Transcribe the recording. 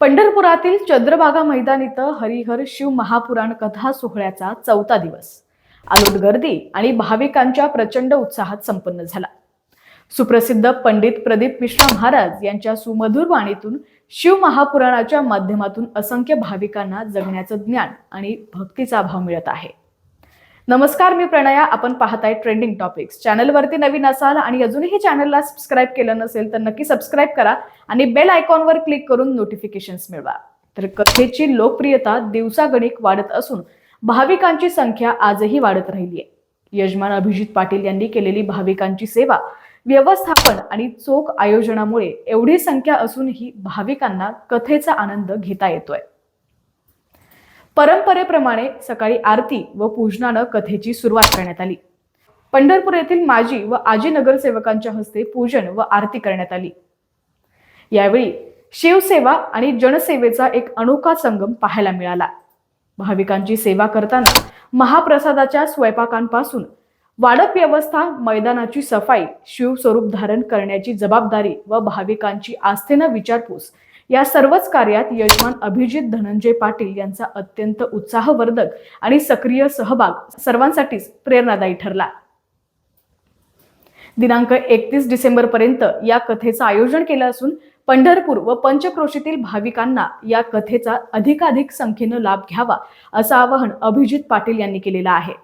पंढरपुरातील चंद्रभागा मैदान इथं हरिहर शिव महापुराण कथा सोहळ्याचा चौथा दिवस. अलोट गर्दी आणि भाविकांच्या प्रचंड उत्साहात संपन्न झाला. सुप्रसिद्ध पंडित प्रदीप मिश्रा महाराज यांच्या सुमधुर वाणीतून शिव महापुराणाच्या माध्यमातून असंख्य भाविकांना जगण्याचं ज्ञान आणि भक्तीचा भाव मिळत आहे. नमस्कार मी प्रणया. आपण पाहताय ट्रेंडिंग टॉपिक्स चॅनलवरती नवीन असाल आणि अजूनही चॅनलला सबस्क्राईब केलं नसेल तर नक्की सबस्क्राईब करा आणि बेल आयकॉनवर क्लिक करून नोटिफिकेशन्स मिळवा. तर कथेची लोकप्रियता दिवसागणिक वाढत असून भाविकांची संख्या आजही वाढत राहिली आहे यजमान अभिजित पाटील यांनी केलेली भाविकांची सेवा व्यवस्थापन आणि चोख आयोजनामुळे एवढी संख्या असूनही भाविकांना कथेचा आनंद घेता येतोय. परंपरेप्रमाणे सकाळी आरती व पूजनानं कथेची सुरुवात करण्यात आली. पंढरपूर येथील माजी व आजी नगरसेवकांच्या हस्ते पूजन व आरती करण्यात आली. यावेळी शिवसेवा आणि जनसेवेचा एक अनोखा संगम पाहायला मिळाला. भाविकांची सेवा करताना महाप्रसादाच्या स्वयंपाकांपासून वाडप व्यवस्था मैदानाची सफाई शिवस्वरूप धारण करण्याची जबाबदारी व भाविकांची आस्थेनं विचारपूस या सर्वच कार्यात यजमान अभिजित धनंजय पाटील यांचा अत्यंत उत्साहवर्धक आणि सक्रिय सहभाग सर्वांसाठीच प्रेरणादायी ठरला. दिनांक एकतीस डिसेंबर पर्यंत या कथेचं आयोजन केलं असून पंढरपूर व पंचक्रोशीतील भाविकांना या कथेचा अधिकाधिक संख्येनं लाभ घ्यावा असं आवाहन अभिजित पाटील यांनी केलेलं आहे.